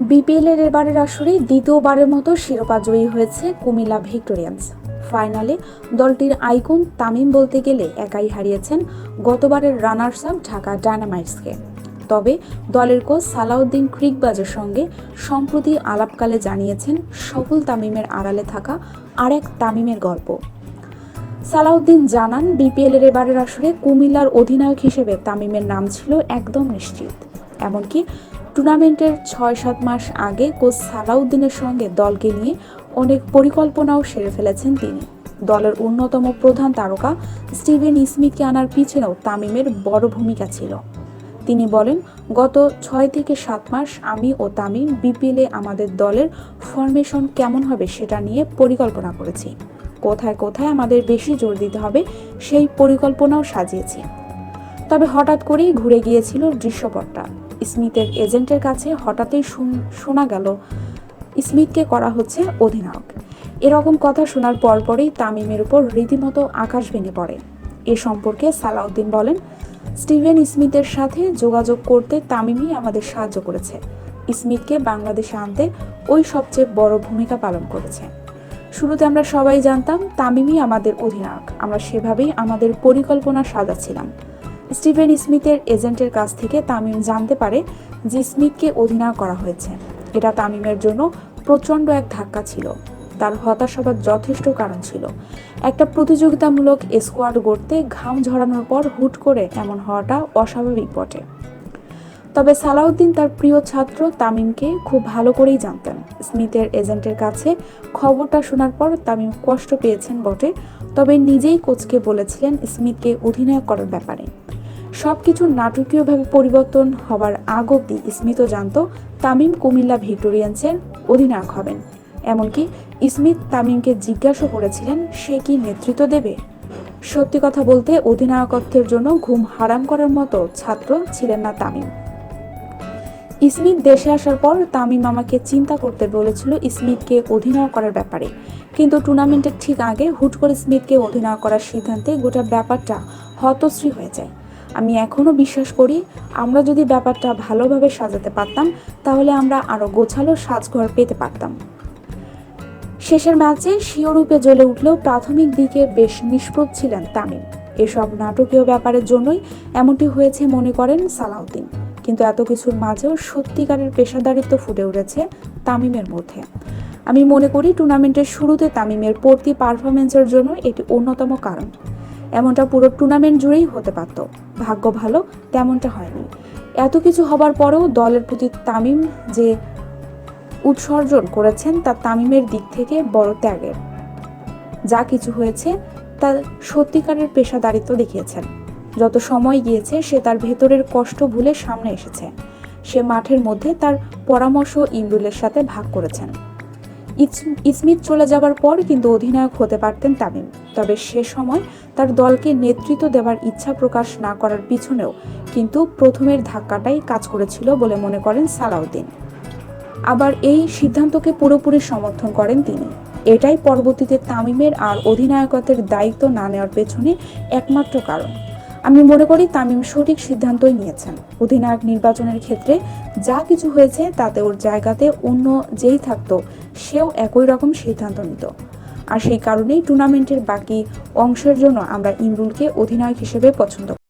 বিপিএলের এবারের আসরে দ্বিতীয়বারের মতো শিরোপা জয়ী হয়েছে কুমিল্লা ভিক্টোরিয়ান্স। ফাইনালে দলটির আইকন তামিম বলতে গেলে একাই হারিয়েছেন গতবারের রানার্স আপ ঢাকা ডায়নামাইটসকে। তবে দলের কোচ সালাউদ্দিন ক্রিকবাজের সঙ্গে সম্প্রতি আলাপকালে জানিয়েছেন, সফল তামিমের আড়ালে থাকা আরেক তামিমের গল্প। সালাউদ্দিন জানান, বিপিএলের এবারের আসরে কুমিল্লার অধিনায়ক হিসেবে তামিমের নাম ছিল একদম নিশ্চিত। এমনকি টুর্নামেন্টের ছয় সাত মাস আগে কোচ সালাউদ্দিনের সঙ্গে দলকে নিয়ে অনেক পরিকল্পনাও সেরে ফেলেছেন তিনি। দলের অন্যতম প্রধান তারকা স্টিভেন স্মিথকে আনার পিছনেও তামিমের বড় ভূমিকা ছিল। তিনি বলেন, গত ছয় থেকে সাত মাস আমি ও তামিম বিপিএলে আমাদের দলের ফরমেশন কেমন হবে সেটা নিয়ে পরিকল্পনা করেছি। কোথায় কোথায় আমাদের বেশি জোর দিতে হবে সেই পরিকল্পনাও সাজিয়েছি। তবে হঠাৎ করেই ঘুরে গিয়েছিল দৃশ্যপটটা। স্মিথের এজেন্টের কাছে হঠাৎই শুন- গেল, স্মিথকে করা হচ্ছে অধিনায়ক। এরকম কথা শোনার পরপরই তামিমের উপর রীতিমতো আকাশ ভেঙে পড়ে। এ সম্পর্কে সালাউদ্দিন বলেন, স্টিভেন স্মিথের সাথে যোগাযোগ করতে তামিমই আমাদের সাহায্য করেছে। স্মিথকে বাংলাদেশে আনতে ওই সবচেয়ে বড় ভূমিকা পালন করেছে। শুরুতে আমরা সবাই জানতাম তামিমই আমাদের অধিনায়ক। আমরা সেভাবেই আমাদের পরিকল্পনা সাজাচ্ছিলাম। স্টিভেন স্মিথের এজেন্টের কাছ থেকে তামিম জানতে পারে যে স্মিথকে অধিনায়ক করা হয়েছে। এটা তামিমের জন্য প্রচণ্ড এক ধাক্কা ছিল। তার হতাশ হবার যথেষ্ট কারণ ছিল। একটা প্রতিযোগিতামূলক স্কোয়াড গড়তে ঘাম ঝরানোর পর হুট করে এমন হওয়াটা অস্বাভাবিক বটে। তবে সালাউদ্দিন তার প্রিয় ছাত্র তামিমকে খুব ভালো করেই জানতেন। স্মিথের এজেন্টের কাছে খবরটা শোনার পর তামিম কষ্ট পেয়েছেন বটে, তবে নিজেই কোচকে বলেছিলেন স্মিথকে অধিনায়ক করার ব্যাপারে। সবকিছু নাটকীয়ভাবে পরিবর্তন হবার আগ অব্দি স্মিথও জানত তামিম কুমিল্লা ভিক্টোরিয়ান্সের অধিনায়ক হবেন। এমনকি স্মিথ তামিমকে জিজ্ঞাসা করেছিলেন, সে কি নেতৃত্ব দেবে? সত্যি কথা বলতে অধিনায়কত্বের জন্য ঘুম হারাম করার মতো ছাত্র ছিলেন না তামিম। স্মিথ দেশে আসার পর তামিম আমাকে চিন্তা করতে বলেছিল স্মিথকে অধিনায়ক করার ব্যাপারে। কিন্তু টুর্নামেন্টের ঠিক আগে হুট করে স্মিথকে অধিনায়ক করার সিদ্ধান্তে গোটা ব্যাপারটা হতশ্রী হয়ে যায়। আমি এখনও বিশ্বাস করি আমরা যদি ব্যাপারটা ভালোভাবে সাজাতে পারতাম, তাহলে আমরা আরও গোছালো সাজঘর পেতে পারতাম। শেষের ম্যাচে স্বীয় রূপে জ্বলে উঠলেও প্রাথমিক দিকে বেশ নিষ্প্রভ ছিলেন তামিম। এসব নাটকীয় ব্যাপারের জন্যই এমনটি হয়েছে মনে করেন সালাউদ্দিন। কিন্তু এত কিছুর মাঝেও সত্যিকারের পেশাদারিত্ব ফুটে উঠেছে তামিমের মধ্যে। আমি মনে করি টুর্নামেন্টের শুরুতে তামিমের পড়তি পারফরমেন্সের জন্য এটি অন্যতম কারণ। এমনটা পুরো টুর্নামেন্ট জুড়েই হতে পারত। ভাগ্য ভালো, তেমনটা হয়নি। এত কিছু হবার পরেও দলের প্রতি তামিম যে উৎসর্জন করেছেন, তা তামিমের দিক থেকে বড় ত্যাগের। যা কিছু হয়েছে, তা সত্যিকারের পেশাদারিত্ব দেখিয়েছেন। যত সময় গিয়েছে, সে তার ভেতরের কষ্ট ভুলে সামনে এসেছে। সে মাঠের মধ্যে তার পরামর্শ ইমরুলের সাথে ভাগ করেছেন। ইস- স্মিথ চলে যাবার পর কিন্তু অধিনায়ক হতে পারতেন তামিম। তবে সে সময় তার দলকে নেতৃত্ব দেওয়ার ইচ্ছা প্রকাশ না করার পিছনেও কিন্তু প্রথমের ধাক্কাটাই কাজ করেছিল বলে মনে করেন সালাউদ্দিন। আবার এই সিদ্ধান্তকে পুরোপুরি সমর্থন করেন তিনি। এটাই পরবর্তীতে তামিমের আর অধিনায়কত্বের দায়িত্ব না নেওয়ার পেছনে একমাত্র কারণ। আমি মনে করি তামিম সঠিক সিদ্ধান্তই নিয়েছেন। অধিনায়ক নির্বাচনের ক্ষেত্রে যা কিছু হয়েছে তাতে ওর জায়গাতে অন্য যেই থাকতো, সেও একই রকম সিদ্ধান্ত নিত। আর সেই কারণেই টুর্নামেন্টের বাকি অংশের জন্য আমরা ইমরুলকে অধিনায়ক হিসেবে পছন্দ